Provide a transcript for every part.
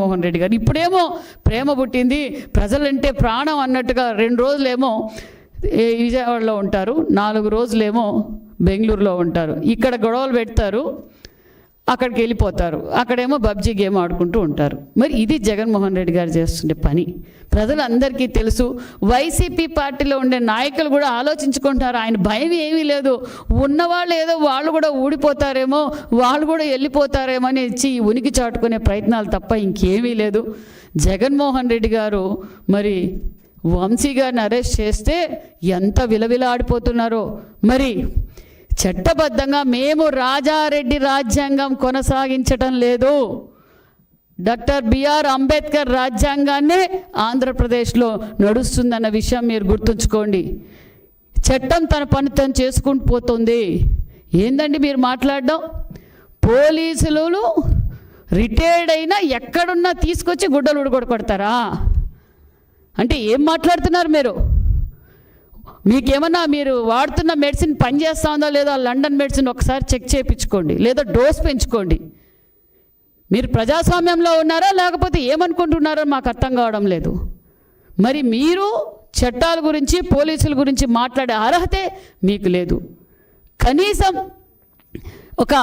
మోహన్ రెడ్డి గారు. ఇప్పుడేమో ప్రేమ పుట్టింది ప్రజలంటే ప్రాణం అన్నట్టుగా రెండు రోజులేమో విజయవాడలో ఉంటారు నాలుగు రోజులేమో బెంగళూరులో ఉంటారు. ఇక్కడ గొడవలు పెడతారు అక్కడికి వెళ్ళిపోతారు. అక్కడేమో పబ్జీ గేమ్ ఆడుకుంటూ ఉంటారు. మరి ఇది జగన్మోహన్ రెడ్డి గారు చేస్తుండే పని. ప్రజలందరికీ తెలుసు వైసీపీ పార్టీలో ఉండే నాయకులు కూడా ఆలోచించుకుంటారు. ఆయన భయం ఏమీ లేదు. ఉన్నవాళ్ళు ఏదో వాళ్ళు కూడా ఊడిపోతారేమో వాళ్ళు కూడా వెళ్ళిపోతారేమో అని ఇచ్చి ఉనికి చాటుకునే ప్రయత్నాలు తప్ప ఇంకేమీ లేదు. జగన్మోహన్ రెడ్డి గారు మరి వంశీ గారిని అరెస్ట్ చేస్తే ఎంత విలవిలాడిపోతున్నారో. మరి చట్టబద్ధంగా మేము రాజారెడ్డి రాజ్యాంగం కొనసాగించటం లేదు. డాక్టర్ బిఆర్ అంబేద్కర్ రాజ్యాంగాన్నే ఆంధ్రప్రదేశ్లో నడుస్తుందన్న విషయం మీరు గుర్తుంచుకోండి. చట్టం తన పని తను చేసుకుంటూ పోతుంది. ఏందండి మీరు మాట్లాడడం? పోలీసులు రిటైర్డ్ అయినా ఎక్కడున్నా తీసుకొచ్చి గుడ్డలు ఉడగొడతారా అంటే ఏం మాట్లాడుతున్నారు మీరు? మీకేమన్నా మీరు వాడుతున్న మెడిసిన్ పనిచేస్తా ఉందా లేదా లండన్ మెడిసిన్ ఒకసారి చెక్ చేయించుకోండి లేదా డోస్ పెంచుకోండి. మీరు ప్రజాస్వామ్యంలో ఉన్నారా లేకపోతే ఏమనుకుంటున్నారో మాకు అర్థం కావడం లేదు. మరి మీరు చట్టాల గురించి పోలీసుల గురించి మాట్లాడే అర్హతే మీకు లేదు. కనీసం ఒక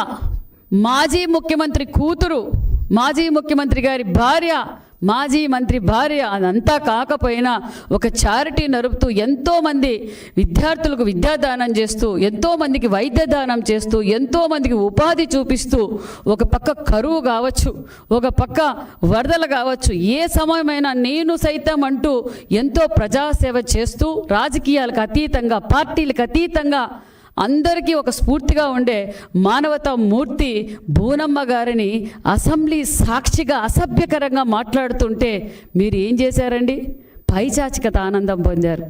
మాజీ ముఖ్యమంత్రి కూతురు మాజీ ముఖ్యమంత్రి గారి భార్య మాజీ మంత్రి భార్య అదంతా కాకపోయినా ఒక చారిటీ నరుపుతూ ఎంతోమంది విద్యార్థులకు విద్యాదానం చేస్తూ ఎంతోమందికి వైద్య దానం చేస్తూ ఎంతోమందికి ఉపాధి చూపిస్తూ ఒక పక్క కరువు కావచ్చు ఒక పక్క వరదలు కావచ్చు ఏ సమయమైనా నేను సైతం అంటూ ఎంతో ప్రజాసేవ చేస్తూ రాజకీయాలకు అతీతంగా పార్టీలకు అతీతంగా అందరికీ ఒక స్ఫూర్తిగా ఉండే మానవతా మూర్తి బూనమ్మ గారిని అసెంబ్లీ సాక్షిగా అసభ్యకరంగా మాట్లాడుతుంటే మీరు ఏం చేశారండి? పైచాచికత ఆనందం పొందారు.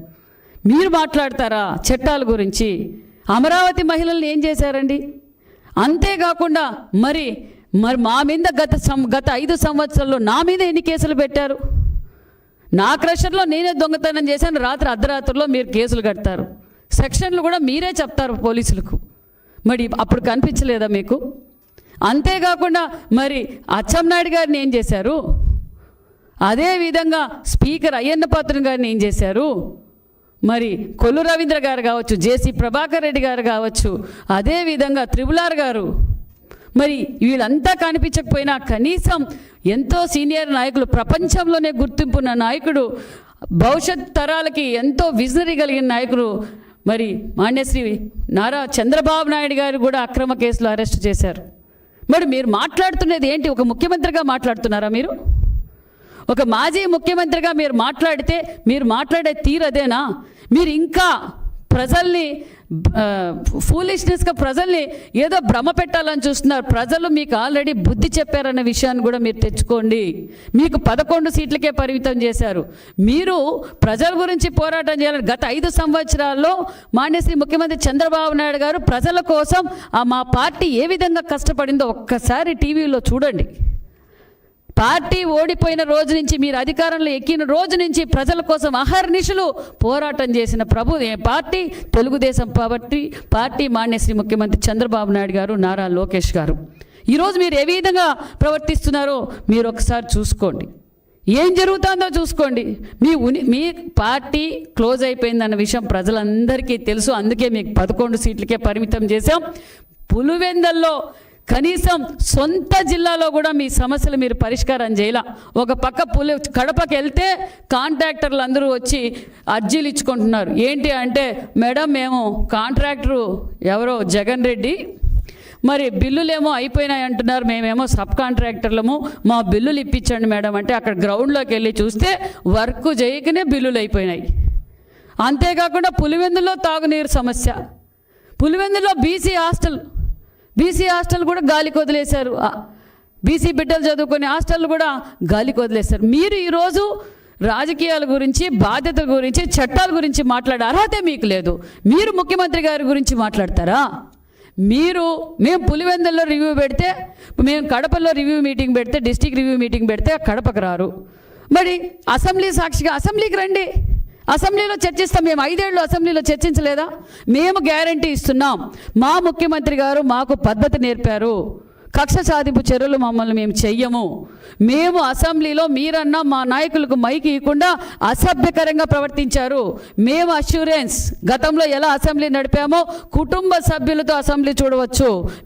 మీరు మాట్లాడతారా చట్టాల గురించి? అమరావతి మహిళల్ని ఏం చేశారండి? అంతేకాకుండా మరి మరి మా మీద గత సం గత ఐదు సంవత్సరాల్లో నా మీద ఎన్ని కేసులు పెట్టారు? నా క్రషర్లో నేనే దొంగతనం చేశాను రాత్రి అర్ధరాత్రిలో మీరు కేసులు కడతారు. సెక్షన్లు కూడా మీరే చెప్తారు పోలీసులకు. మరి అప్పుడు కనిపించలేదా మీకు? అంతేకాకుండా మరి అచ్చెన్నాయుడు గారిని ఏం చేశారు? అదేవిధంగా స్పీకర్ అయ్యన్న పాత్ర గారిని ఏం చేశారు? మరి కొల్లు రవీంద్ర గారు కావచ్చు జేసీ ప్రభాకర్ రెడ్డి గారు కావచ్చు అదేవిధంగా త్రిబులార్ గారు. మరి వీళ్ళంతా కనిపించకపోయినా కనీసం ఎంతో సీనియర్ నాయకులు ప్రపంచంలోనే గుర్తింపున్న నాయకుడు భవిష్యత్ తరాలకి ఎంతో విజనరీ కలిగిన నాయకుడు మరి మాన్యశ్రీ నారా చంద్రబాబు నాయుడు గారు కూడా అక్రమ కేసులో అరెస్ట్ చేశారు. మరి మీరు మాట్లాడుతున్నది ఏంటి? ఒక ముఖ్యమంత్రిగా మాట్లాడుతున్నారా మీరు? ఒక మాజీ ముఖ్యమంత్రిగా మీరు మాట్లాడితే మీరు మాట్లాడే తీరు అదేనా? మీరు ఇంకా ప్రజల్ని ఫూలిష్నెస్గా ప్రజల్ని ఏదో భ్రమ పెట్టాలని చూస్తున్నారు. ప్రజలు మీకు ఆల్రెడీ బుద్ధి చెప్పారన్న విషయాన్ని కూడా మీరు తెచ్చుకోండి. మీకు పదకొండు సీట్లకే పరిమితం చేశారు. మీరు ప్రజల గురించి పోరాటం చేయాలని గత ఐదు సంవత్సరాల్లో మాన్యశ్రీ ముఖ్యమంత్రి చంద్రబాబు నాయుడు గారు ప్రజల కోసం ఆ మా పార్టీ ఏ విధంగా కష్టపడిందో ఒక్కసారి టీవీలో చూడండి. పార్టీ ఓడిపోయిన రోజు నుంచి మీరు అధికారంలో ఎక్కిన రోజు నుంచి ప్రజల కోసం అహర్నిశలు పోరాటం చేసిన ప్రభు పార్టీ? తెలుగుదేశం పార్టీ పార్టీ మాన్యశ్రీ ముఖ్యమంత్రి చంద్రబాబు నాయుడు గారు నారా లోకేష్ గారు. ఈరోజు మీరు ఏ విధంగా ప్రవర్తిస్తున్నారో మీరు ఒకసారి చూసుకోండి. ఏం జరుగుతుందో చూసుకోండి. మీ ఉని మీ పార్టీ క్లోజ్ అయిపోయిందన్న విషయం ప్రజలందరికీ తెలుసు. అందుకే మీకు పదకొండు సీట్లకే పరిమితం చేశాం. పులివెందల్లో కనీసం సొంత జిల్లాలో కూడా మీ సమస్యలు మీరు పరిష్కారం చేయాల. ఒక పక్క పులి కడపకి వెళ్తే కాంట్రాక్టర్లు అందరూ వచ్చి అర్జీలు ఇచ్చుకుంటున్నారు. ఏంటి అంటే మేడం మేము కాంట్రాక్టరు ఎవరో జగన్ రెడ్డి. మరి బిల్లులేమో అయిపోయినాయి అంటున్నారు. మేమేమో సబ్ కాంట్రాక్టర్లము. మా బిల్లులు ఇప్పించండి మేడం అంటే అక్కడ గ్రౌండ్లోకి వెళ్ళి చూస్తే వర్క్ చేయకనే బిల్లులు అయిపోయినాయి. అంతేకాకుండా పులివెందులో తాగునీరు సమస్య. పులివెందులో బీసీ హాస్టల్ బీసీ హాస్టల్ కూడా గాలికి వదిలేశారు బీసీ బిడ్డలు చదువుకునే హాస్టల్ కూడా గాలికి వదిలేశారు మీరు ఈరోజు రాజకీయాల గురించి బాధ్యతల గురించి చట్టాల గురించి మాట్లాడే అర్హత మీకు లేదు. మీరు ముఖ్యమంత్రి గారి గురించి మాట్లాడతారా? మీరు మేము పులివెందుల్లో రివ్యూ పెడితే మేము కడపలో రివ్యూ మీటింగ్ పెడితే డిస్టిక్ రివ్యూ మీటింగ్ పెడితే కడపకు రారు. మరి అసెంబ్లీ సాక్షిగా అసెంబ్లీకి రండి. అసెంబ్లీలో చర్చిస్తాం మేము. ఐదేళ్ళు అసెంబ్లీలో చర్చించలేదా? మేము గ్యారంటీ ఇస్తున్నాం. మా ముఖ్యమంత్రి గారు మాకు పద్ధతి నేర్పారు. కక్ష సాధింపు చర్యలు మమ్మల్ని మేము చెయ్యము. మేము అసెంబ్లీలో మీరన్నా మా నాయకులకు మైకి ఇవ్వకుండా అసభ్యకరంగా ప్రవర్తించారు. మేము అష్యూరెన్స్ గతంలో ఎలా అసెంబ్లీ నడిపామో కుటుంబ సభ్యులతో అసెంబ్లీ చూడవచ్చు.